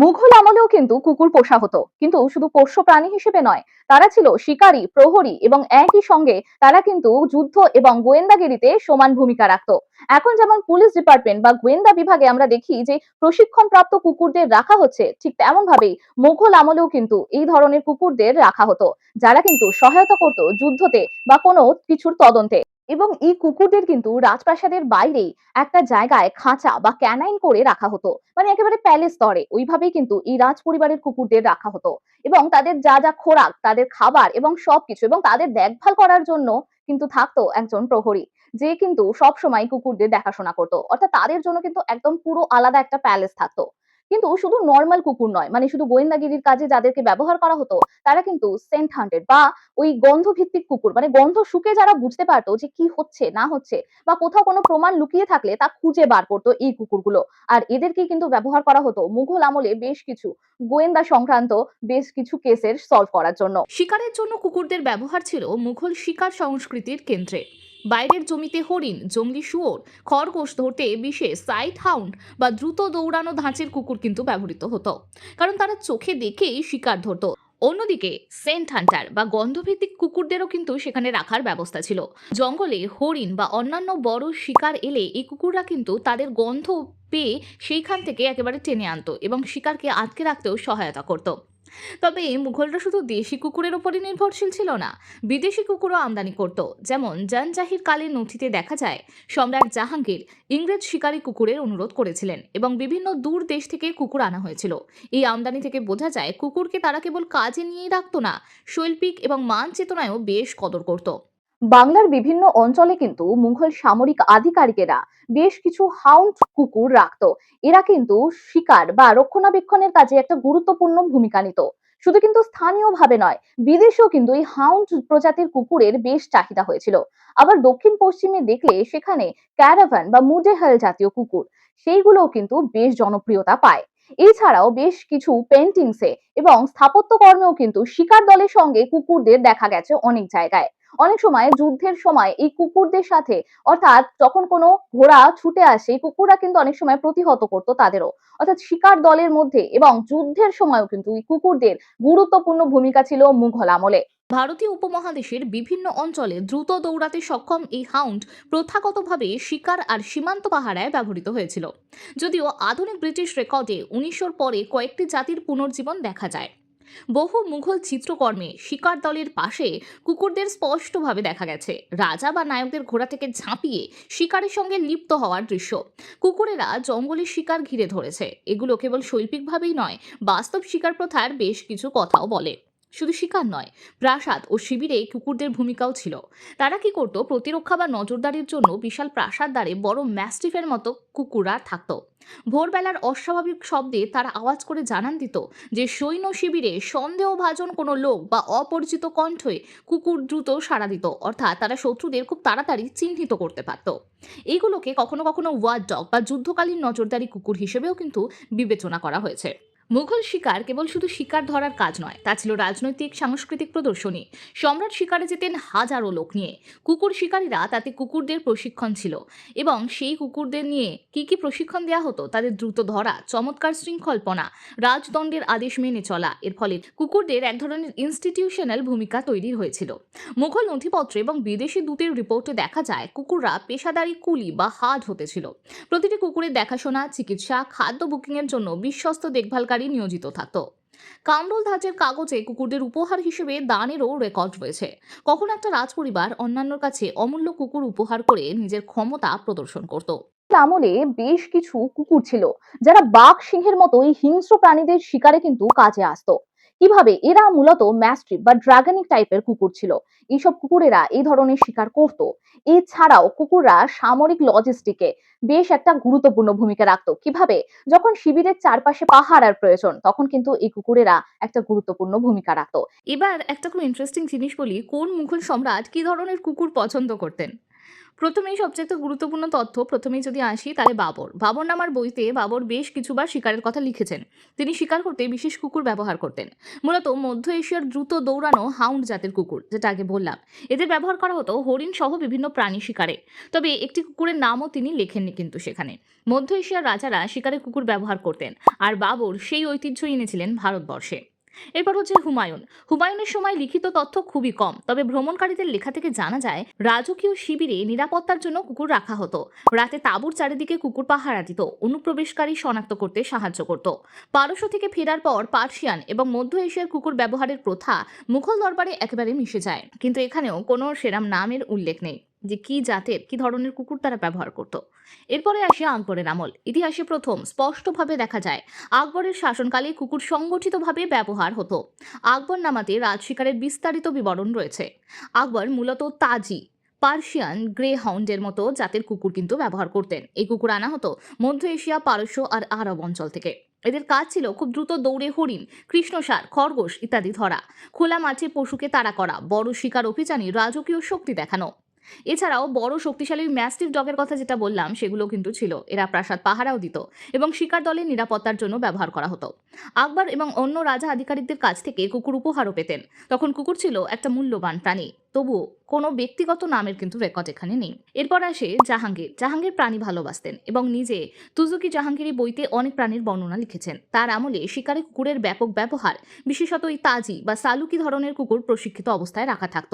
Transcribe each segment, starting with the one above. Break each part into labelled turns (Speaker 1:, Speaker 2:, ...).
Speaker 1: মুঘল আমলেও কিন্তু কুকুর পোষা হতো। কিন্তু শুধু পোষ্য প্রাণী হিসেবে নয়, তারা ছিল শিকারী, প্রহরী এবং একই সঙ্গে তারা কিন্তু যুদ্ধ এবং গোয়েন্দাগিরিতে সমান ভূমিকা রাখতো। এখন যেমন পুলিশ ডিপার্টমেন্ট বা গোয়েন্দা বিভাগে আমরা দেখি যে প্রশিক্ষণপ্রাপ্ত কুকুরদের রাখা হচ্ছে, ঠিক তেমন ভাবেই মুঘল আমলেও কিন্তু এই ধরনের কুকুরদের রাখা হতো, যারা কিন্তু সহায়তা করতো যুদ্ধতে বা কোনো কিছুর তদন্তে। এবং এই কুকুরদের কিন্তু রাজপ্রাসাদের বাইরেই একটা জায়গায় খাঁচা বা ক্যানাইন করে রাখা হতো। মানে একেবারে প্যালেস স্তরে। ওইভাবেই কিন্তু এই রাজ পরিবারের কুকুরদের রাখা হতো। এবং তাদের যা যা খোরাক, তাদের খাবার এবং সবকিছু এবং তাদের দেখভাল করার জন্য কিন্তু থাকতো একজন প্রহরী, যে কিন্তু সব সময় কুকুরদের দেখাশোনা করতো। অর্থাৎ তাদের জন্য কিন্তু একদম পুরো আলাদা একটা প্যালেস থাকতো। কিন্তু শুধু নর্মাল কুকুর নয় মানে শুধু গোয়েন্দাগিরির কাজে যাদেরকে ব্যবহার করা হতো, তারা কিন্তু সেন্ট হান্টেড বা ওই গন্ধ ভিত্তিক কুকুর মানে গন্ধ শুকে যারা বুঝতে পারতো যে কি হচ্ছে, না হচ্ছে, বা কোথাও কোনো প্রমাণ লুকিয়ে থাকলে তা খুঁজে বার করতো এই কুকুরগুলো। আর এদেরকে কিন্তু ব্যবহার করা হতো মুঘল আমলে বেশ কিছু গোয়েন্দা সংক্রান্ত বেশ কিছু কেসের সলভ করার জন্য।
Speaker 2: শিকারের জন্য কুকুরদের ব্যবহার ছিল মুঘল শিকার সংস্কৃতির কেন্দ্রে। বাইরের জমিতে হরিণ, জঙ্গলি শুয়োর, খরগোশ ধরতে বিশেষ সাইট হাউন্ড বা দ্রুত দৌড়ানো ধাঁচের কুকুর কিন্তু ব্যবহৃত হতো। কারণ তারা চোখে দেখেই শিকার ধরতো। অন্যদিকে সেন্ট হান্টার বা গন্ধভিত্তিক কুকুরদেরও কিন্তু সেখানে রাখার ব্যবস্থা ছিল। জঙ্গলে হরিণ বা অন্যান্য বড় শিকার এলে এই কুকুররা কিন্তু তাদের গন্ধ পেয়ে সেইখান থেকে একেবারে টেনে আনতো এবং শিকারকে আটকে রাখতেও সহায়তা করতো। তবে মুঘলরা শুধু দেশি কুকুরের ওপরই নির্ভরশীল ছিল না, বিদেশি কুকুরও আমদানি করত। যেমন জানজাহির কালের নথিতে দেখা যায়, সম্রাট জাহাঙ্গীর ইংরেজ শিকারী কুকুরের অনুরোধ করেছিলেন এবং বিভিন্ন দূর দেশ থেকে কুকুর আনা হয়েছিল। এই আমদানি থেকে বোঝা যায়, কুকুরকে তারা কেবল কাজে নিয়েই রাখত না, শৈল্পিক এবং মান চেতনায়ও বেশ কদর করত।
Speaker 1: বাংলার বিভিন্ন অঞ্চলে কিন্তু মুঘল সামরিক আধিকারিকেরা বেশ কিছু হাউন্ড কুকুর রাখতো। এরা কিন্তু শিকার বা রক্ষণাবেক্ষণের কাজে একটা গুরুত্বপূর্ণ ভূমিকা নিত। শুধু কিন্তু স্থানীয় ভাবে নয়, বিদেশেও কিন্তু এই হাউন্ড প্রজাতির কুকুরের বেশ চাহিদা হয়েছিল। আবার দক্ষিণ পশ্চিমে দেখলে সেখানে ক্যারাভান বা মুডেহাল জাতীয় কুকুর, সেইগুলোও কিন্তু বেশ জনপ্রিয়তা পায়। এছাড়াও বেশ কিছু পেন্টিংসে এবং স্থাপত্য কর্মেও কিন্তু শিকার দলের সঙ্গে কুকুরদের দেখা গেছে অনেক জায়গায়। অনেক সময় যুদ্ধের সময় এই কুকুরদের সাথে, অর্থাৎ যখন কোনো ঘোড়া ছুটে আসে, এই কুকুররা কিন্তু অনেক সময় প্রতিহত করতো তাদেরও। অর্থাৎ শিকার দলের মধ্যে এবং যুদ্ধের সময়ও কিন্তু এই কুকুরদের গুরুত্বপূর্ণ ভূমিকা ছিল মুঘল আমলে।
Speaker 2: ভারতীয় উপমহাদেশের বিভিন্ন অঞ্চলে দ্রুত দৌড়াতে সক্ষম এই হাউন্ড প্রথাগতভাবে শিকার আর সীমান্ত পাহারায় ব্যবহৃত হয়েছিল। যদিও আধুনিক ব্রিটিশ রেকর্ডে উনিশশোর পরে কয়েকটি জাতির পুনর্জীবন দেখা যায়। বহু মুঘল চিত্রকর্মে শিকার দলের পাশে কুকুরদের স্পষ্টভাবে দেখা গেছে। রাজা বা নায়কদের ঘোড়া থেকে ঝাঁপিয়ে শিকারের সঙ্গে লিপ্ত হওয়ার দৃশ্য। কুকুরেরা জঙ্গলের শিকার ঘিরে ধরেছে। এগুলো কেবল শৈল্পিকভাবেই নয়, বাস্তব শিকার প্রথার বেশ কিছু কথাও বলে। শুধু শিকার নয়, প্রাসাদ ও শিবিরে কুকুরদের ভূমিকাও ছিল। তারা কি করতো, প্রতিরক্ষা বা নজরদারির জন্য বিশাল প্রাসাদ দ্বারে বড় ম্যাস্টিফের মতো কুকুররা থাকতো। ভোরবেলার অস্বাভাবিক শব্দে তারা আওয়াজ করে জানান দিত যে, সৈন্য শিবিরে সন্দেহভাজন কোনো লোক বা অপরিচিত কণ্ঠে কুকুর দ্রুত সাড়া দিত, অর্থাৎ তারা শত্রুদের খুব তাড়াতাড়ি চিহ্নিত করতে পারত। এইগুলোকে কখনো কখনো ওয়ার্ড ডগ বা যুদ্ধকালীন নজরদারি কুকুর হিসেবেও কিন্তু বিবেচনা করা হয়েছে। মুঘল শিকার কেবল শুধু শিকার ধরার কাজ নয়, তা ছিল রাজনৈতিক, সাংস্কৃতিক প্রদর্শনী। সম্রাট শিকারে যেতেন হাজারো লোক নিয়ে। কুকুর শিকারীরা তাতে কুকুরদের প্রশিক্ষণ ছিল এবং সেই কুকুরদের নিয়ে কি কি প্রশিক্ষণ দেওয়া হতো, তাদের দ্রুত ধরা, চমৎকার শৃঙ্খলপনা, রাজদণ্ডের আদেশ মেনে চলা, এর ফলে কুকুরদের এক ধরনের ইনস্টিটিউশনাল ভূমিকা তৈরি হয়েছিল। মুঘল নথিপত্র এবং বিদেশি দূতের রিপোর্টে দেখা যায়, কুকুররা পেশাদারি কুলি বা হাড হতেছিল প্রতিটি কুকুরের দেখাশোনা, চিকিৎসা, খাদ্য বুকিংয়ের জন্য বিশ্বস্ত দেখভালকারী নিয়োজিত থাকত। কামরুল ধাঁচের কাগজে কুকুরদের উপহার হিসেবে দানেরও রেকর্ড রয়েছে। কখনো একটা রাজপরিবার অন্যান্যর কাছে অমূল্য কুকুর উপহার করে নিজের ক্ষমতা প্রদর্শন করত।
Speaker 1: আমলে বেশ কিছু কুকুর ছিল, যারা বাঘ সিংহের মতোই হিংস্র প্রাণীদের শিকারে কিন্তু কাজে আসতো। কীভাবে এরা মূলত ম্যাস্ট্রিপ বা ড্রাগনিক টাইপের কুকুর ছিল? এইসব কুকুরেরা এই ধরনের শিকার করত। এছাড়াও কুকুররা সামরিক লজিস্টিকে বেশ একটা গুরুত্বপূর্ণ ভূমিকা রাখতো। কীভাবে? যখন শিবিরের চারপাশে পাহারার প্রয়োজন, তখন কিন্তু এই কুকুরেরা একটা গুরুত্বপূর্ণ ভূমিকা রাখতো।
Speaker 2: এবার একটা খুব ইন্টারেস্টিং জিনিস বলি, কোন মুঘল সম্রাট কি ধরনের কুকুর পছন্দ করতেন? প্রথমেই সবচেয়ে গুরুত্বপূর্ণ তথ্য, প্রথমেই যদি আসি তাহলে বাবর। বাবর নামার বইতে বাবর বেশ কিছুবার শিকারের কথা লিখেছেন। তিনি শিকার করতে বিশেষ কুকুর ব্যবহার করতেন। মূলত মধ্য এশিয়ার দ্রুত দৌড়ানো হাউন্ড জাতের কুকুর, যেটা আগে বললাম। এদের ব্যবহার করা হতো হরিণ সহ বিভিন্ন প্রাণী শিকারে। তবে একটি কুকুরের নামও তিনি লেখেননি কিন্তু সেখানে। মধ্য এশিয়ার রাজারা শিকারে কুকুর ব্যবহার করতেন। আর বাবর সেই ঐতিহ্য এনেছিলেন ভারতবর্ষে। এরপর হচ্ছে হুমায়ুন। হুমায়ুনের সময় লিখিত তথ্য খুবই কম, তবে ভ্রমণকারীদের লেখা থেকে জানা যায়, রাজকীয় শিবিরে নিরাপত্তার জন্য কুকুর রাখা হতো। রাতে তাঁবুর চারিদিকে কুকুর পাহারা দিত, অনুপ্রবেশকারী শনাক্ত করতে সাহায্য করত। পারস্য থেকে ফেরার পর পার্সিয়ান এবং মধ্য এশিয়ার কুকুর ব্যবহারের প্রথা মুঘল দরবারে একেবারে মিশে যায়। কিন্তু এখানেও কোনো সেরাম নামের উল্লেখ নেই। যে কি জাতের, কি ধরনের কুকুর তারা ব্যবহার করত। এরপরে আসে আকবরের আমল। ইতিহাসে প্রথম, স্পষ্টভাবে দেখা যায়, আকবরের শাসনকালে কুকুর সংগঠিতভাবে ব্যবহার হতো। আকবর নামাতে রাজ শিকারের বিস্তারিত বিবরণ রয়েছে। আকবর মূলত তাজি, পার্সিয়ান গ্রে হাউন্ডের মতো জাতের কুকুর কিন্তু ব্যবহার করতেন। এই কুকুর আনা হতো মধ্য এশিয়া, পারস্য আর আরব অঞ্চল থেকে। এদের কাজ ছিল খুব দ্রুত দৌড়ে হরিণ, কৃষ্ণসার, খরগোশ ইত্যাদি ধরা। খোলা মাঠে পশুকে তাড়া করা, বড় শিকার অভিযানে রাজকীয় শক্তি দেখানো। এছাড়াও বড় শক্তিশালী ম্যাস্টিভ ডগের কথা যেটা বললাম, সেগুলো কিন্তু ছিল। এরা প্রাসাদ পাহারাও দিত এবং শিকার দলের নিরাপত্তার জন্য ব্যবহার করা হতো। আকবর এবং অন্য রাজা আধিকারিকদের কাছ থেকে কুকুর উপহারও পেতেন। তখন কুকুর ছিল একটা মূল্যবান প্রাণী। তবুও কোনো ব্যক্তিগত নামের কিন্তু রেকর্ড এখানে নেই। এরপর আসে জাহাঙ্গীর। জাহাঙ্গীর প্রাণী ভালোবাসতেন এবং নিজে তুজুকি জাহাঙ্গীরি বইতে অনেক প্রাণীর বর্ণনা লিখেছেন। তার আমলে শিকারে কুকুরের ব্যাপক ব্যবহার, বিশেষত ওই তাজি বা সালুকি ধরনের কুকুর প্রশিক্ষিত অবস্থায় রাখা থাকত।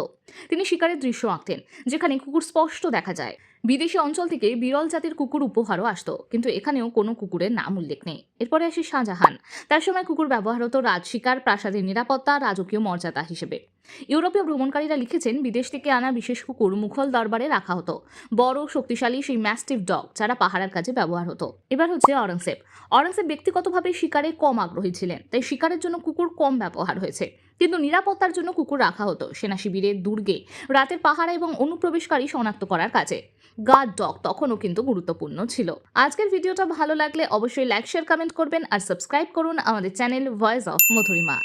Speaker 2: তিনি শিকারের দৃশ্য আঁকতেন, যেখানে কুকুর স্পষ্ট দেখা যায়। বিদেশি অঞ্চল থেকে বিরল জাতের কুকুর উপহারও আসত, কিন্তু এখানেও কোনো কুকুরের নাম উল্লেখ নেই। এরপরে আসে শাহজাহান। তার সময় কুকুর ব্যবহার হতো রাজ শিকার, প্রাসাদের নিরাপত্তা, রাজকীয় মর্যাদা হিসেবে। ইউরোপীয় ভ্রমণকারীরা লিখেছেন, বিদেশ থেকে আনা বিশেষ কুকুর মুঘল দরবারে রাখা হতো। বড়, শক্তিশালী সেই ম্যাস্টিভ ডগ, যারা পাহারার কাজে ব্যবহার হতো। এবার হচ্ছে অরঙ্গজেব। অরঙ্গজেব ব্যক্তিগতভাবে শিকারে কম আগ্রহী ছিলেন, তাই শিকারের জন্য কুকুর কম ব্যবহার হয়েছে। কিন্তু নিরাপত্তার জন্য কুকুর রাখা হতো সেনা শিবিরের দুর্গে, রাতের পাহারা এবং অনুপ্রবেশকারী শনাক্ত করার কাজে। গার্ড ডগ তখনও কিন্তু গুরুত্বপূর্ণ ছিল। আজকের ভিডিওটা ভালো লাগলে অবশ্যই লাইক শেয়ার কমেন্ট করবেন আর সাবস্ক্রাইব করুন আমাদের চ্যানেল ভয়েস অফ মধুরিমা।